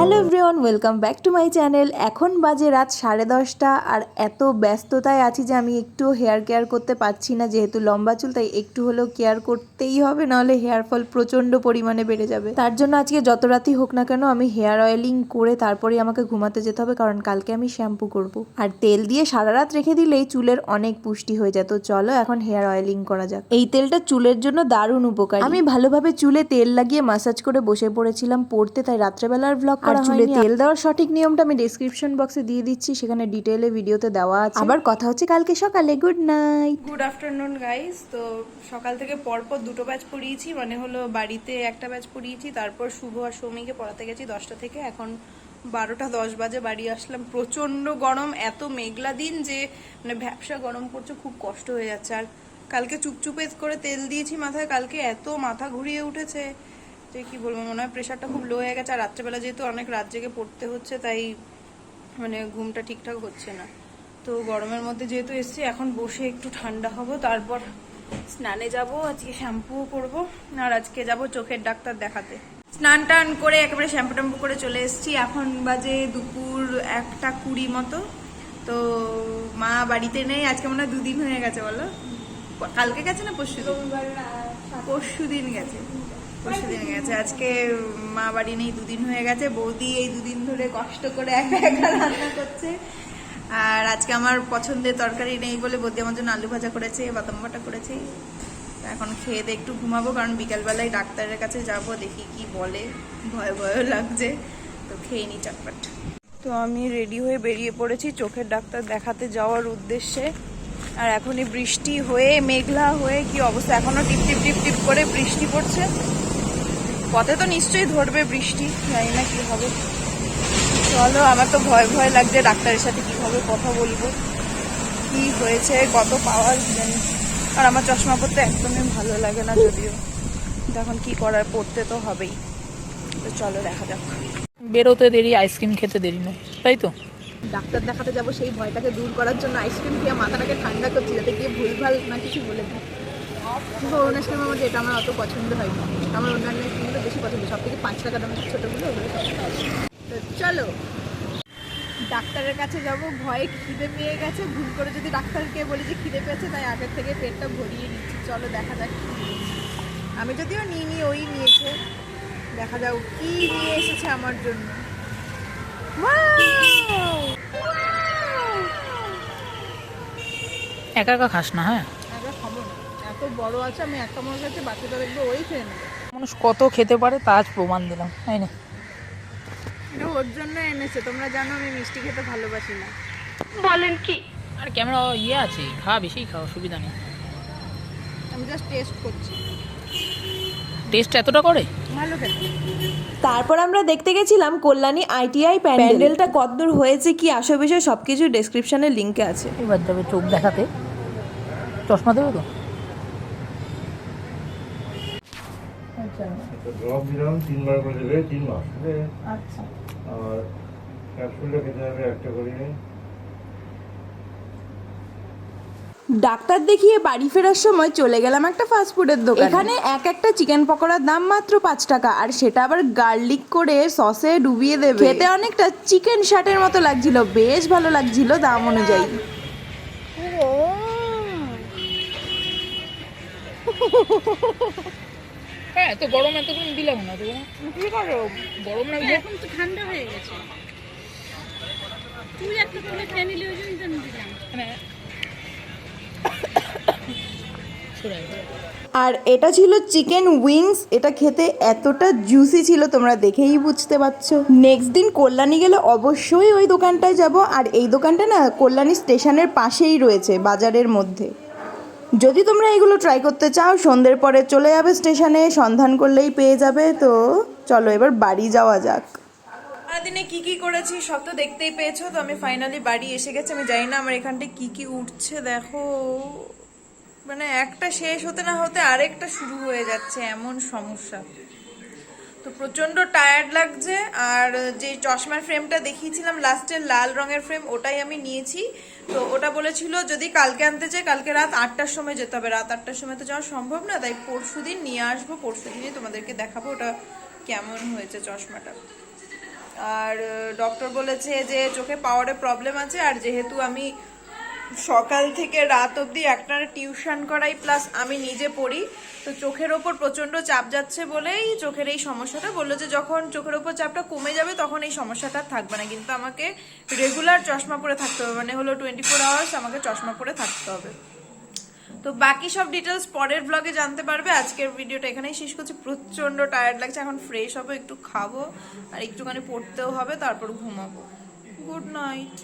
Hello everyone, welcome back to my channel. এখন বাজে রাত সাড়ে দশটা আর এত ব্যস্ততায় আছি যে আমি একটু হেয়ার কেয়ার করতে পারছি না, যেহেতু লম্বা চুল, তাই একটু হলেও কেয়ার করতেই হবে, নাহলে হেয়ার ফল প্রচণ্ড পরিমাণে বেড়ে যাবে। তার জন্য আজকে যত রাতই হোক না কেন আমি হেয়ার অয়েলিং করে তারপরেই আমাকে ঘুমাতে যেতে হবে, কারণ কালকে আমি শ্যাম্পু করব। আর তেল দিয়ে সারা রাত রেখে দিলেই চুলের অনেক পুষ্টি হয়ে যায়। তো চলো এখন হেয়ার অয়েলিং করা যাক। এই তেলটা চুলের জন্য দারুণ উপকার। আমি ভালোভাবে চুলে তেল লাগিয়ে মাসাজ করে বসে পড়েছিলাম পড়তে, তাই রাত্রেবেলার ব্লগ করা চুলে তেল দেওয়ার সঠিক নিয়মটা আমি ডেসক্রিপশন বক্সে দিয়ে দিচ্ছি সেখানে ডিটেলে ভিডিওতে দেওয়া আছে। আবার কথা হচ্ছে কালকে সকালে good night good afternoon guys তো সকাল থেকে পরপর দুটো ব্যাচ পড়িয়েছি মানে হলো বাড়িতে একটা ব্যাচ পড়িয়েছি তারপর শুভ আর সৌমিকে পড়াতে গেছি দশটা থেকে। এখন বারোটা দশ বাজে বাড়ি আসলাম। প্রচণ্ড গরম এত মেঘলা দিন যে মানে ভ্যাবসা গরম করছে খুব কষ্ট হয়ে যাচ্ছে। আর কালকে চুপচুপে করে তেল দিয়েছি মাথায় কালকে এত মাথা ঘুরিয়ে উঠেছে। যে কি বলব মনে হয় প্রেশারটা খুব লো হয়ে গেছে আর রাত্রেবেলা যেহেতু অনেক রাত জেগে পড়তে হচ্ছে তাই মানে ঘুমটা ঠিকঠাক হচ্ছে না। তো গরমের মধ্যে যেহেতু এসছি এখন বসে একটু ঠান্ডা হব তারপর স্নানে যাব আজকে শ্যাম্পুও করব আর আজকে যাব চোখের ডাক্তার দেখাতে। স্নান টান করে একেবারে শ্যাম্পু ট্যাম্পু করে চলে এসেছি এখন বাজে দুপুর একটা কুড়ি মতো। তো মা বাড়িতে নেই আজকে মনে হয় দুদিন হয়ে গেছে বলো? কালকে গেছে না পরশু পরশু দিন গেছে। পরশু দিন গেছে। আজকে মা বাড়ি নেই, দুদিন হয়ে গেছে। বৌদি এই দুদিন ধরে কষ্ট করে একা একা রান্না করছে। আর আজকে আমার পছন্দের তরকারি নেই বলে বৌদি আমার জন্য আলু ভাজা করেছে, বাদাম বাটা করেছে। এখন খেয়ে দিয়ে একটু ঘুমাবো, কারণ বিকালবেলায় ডাক্তারের কাছে যাব, দেখি কি বলে। ভয় ভয় লাগছে। তো খেয়ে নি চটপট। তো আমি রেডি হয়ে বেরিয়ে পড়েছি চোখের ডাক্তার দেখাতে যাওয়ার উদ্দেশ্যে। আর এখনই বৃষ্টি হয়ে, মেঘলা হয়ে কি অবস্থা? এখনও টিপ টিপ টিপ টিপ করে বৃষ্টি পড়ছে। পথে তো নিশ্চয়ই ধরবে বৃষ্টি জানি না কি হবে। চলো আমার তো ভয় ভয় লাগছে ডাক্তারের সাথে কীভাবে কথা বলব। কি হয়েছে কত পাওয়ার জানি। আর আমার চশমা পরতে একদমই ভালো লাগে না যদিও। এখন কি করার পড়তে তো হবেই। তো চলো দেখা যাক। বেরোতে দেরি আইসক্রিম খেতে দেরি নয় তাই তো? ডাক্তার দেখাতে যাব সেই ভয়টাকে দূর করার জন্য আইসক্রিম খেয়ে মাথাটাকে ঠান্ডা করছি যাতে গিয়ে ভুলভাল না কিছু বলে দিই কিন্তু অরুণ আইসক্রিমের মধ্যে এটা আমার অত পছন্দ হয় আমার অন্যান্য আইসক্রিমগুলো বেশি পছন্দ সব থেকে পাঁচ টাকা দামের ছোটোগুলো ওগুলো তো চলো। ডাক্তারের কাছে যাব, ভয়ে খিদে পেয়ে গেছে। ভুল করে যদি ডাক্তারকে বলি যে খিদে পেয়েছে, তাই আগের থেকে পেটটা ভরিয়ে নিচ্ছি। চলো দেখা যাক আমি যদিও নিই নি ওই নিয়েছে। দেখা যাক কি নিয়ে এসেছে আমার জন্য। একা একা খাস না হ্যাঁ? এত বড় আছে আমি একটা মনে কাছে বাচ্চাটা দেখব ওই খেয়ে নেবে। মানুষ কত খেতে পারে তা আজ প্রমাণ দিলাম তাই না? এটা ওর জন্য এনেছে তোমরা জানো আমি মিষ্টি খেতে ভালোবাসি না। বলেন কি? আর ক্যামেরা ইয়ে আছে খা বেশি খাওয়া অসুবিধা নেই। আমি জাস্ট টেস্ট করছি। টেস্ট এতটা করে? ভালো খেতে। তারপর আমরা দেখতে গেছিলাম কল্যাণী আইটিআই প্যান্ডেলটা কতদূর হয়েছে কি আসো বিষয় সব কিছু ডেসক্রিপশনের লিঙ্কে আছে। এবার যাবে চোখ দেখাতে। চশমা দেবে তো? ড্রপ দিলাম তিনবার করে দেবে তিন মাস। আচ্ছা। আর ক্যাপসুলটা খেতে হবে একটা করে। ডাক্তার দেখিয়ে বাড়ি ফেরার সময় চলে গেলাম একটা ফাস্টফুডের দোকান। এখানে এক একটা চিকেন পকোড়ার দাম মাত্র পাঁচ টাকা আর সেটা আবার গার্লিক করে সসে ডুবিয়ে দেবে। খেতে অনেকটা চিকেন শার্টের মতো লাগছিল বেশ ভালো লাগছিল দাম অনুযায়ী। তো গরম এতক্ষণ দিলাম না তো কি করো? গরম লাগবে এখন তো ঠান্ডা হয়ে গেছে। তুই একটা তুলে খেয়ে নিলি ওই জন্য দিলাম। মানে। আর এটা ছিল চিকেন উইংস এটা খেতে এতটা জুসি ছিল তোমরা দেখেই বুঝতে পারছ। নেক্সট দিন কল্যাণী গেলে অবশ্যই ওই দোকানটায় যাব আর এই দোকানটা না কল্যাণী স্টেশনের পাশেই রয়েছে বাজারের মধ্যে। যদি তোমরা এগুলো ট্রাই করতে চাও, সন্ধ্যের পরে চলে যাবে স্টেশনে সন্ধান করলেই পেয়ে যাবে, তো চলো এবার বাড়ি যাওয়া যাক। সারাদিনে কি কি করেছি সব তো দেখতেই পেয়েছ, তো আমি ফাইনালি বাড়ি এসে গেছি। আমি জানি না আমার এখানটায় কি কি উঠছে, দেখো। মানে একটা শেষ হতে না হতে আরেকটা শুরু হয়ে যাচ্ছে, এমন সমস্যা। তো প্রচণ্ড টায়ার্ড লাগছে, আর যে চশমার ফ্রেমটা দেখিয়েছিলাম লাস্টের লাল রঙের ফ্রেম ওটাই আমি নিয়েছি। তো ওটা বলেছিল যদি কালকে আনতে চাই কালকে রাত আটটার সময় যেতে হবে। রাত আটটার সময় তো যাওয়া সম্ভব না, তাই পরশু দিন নিয়ে আসব পরশু দিনই তোমাদেরকে দেখাবো ওটা কেমন হয়েছে চশমাটা। আর ডক্টর বলেছে যে চোখে পাওয়ারে প্রবলেম আছে, আর যেহেতু আমি সকাল থেকে রাত অবধি একটা টিউশন করাই, প্লাস আমি নিজে পড়ি। তো চোখের ওপর প্রচণ্ড চাপ যাচ্ছে বলেই চোখের এই সমস্যাটা বলল যে, যখন চোখের ওপর চাপটা কমে যাবে, তখন এই সমস্যাটা থাকবে না। কিন্তু আমাকে রেগুলার চশমা পরে থাকতে হবে মানে হলো টোয়েন্টি ফোর আওয়ার্স আমাকে চশমা পরে থাকতে হবে। তো বাকি সব ডিটেলস পরের ব্লগে জানতে পারবে। আজকের ভিডিওটা এখানেই শেষ করছি। প্রচণ্ড টায়ার্ড লাগছে। এখন ফ্রেশ হব, একটু খাব, আর একটুখানি পড়তেও হবে, তারপর ঘুমাবো। Good night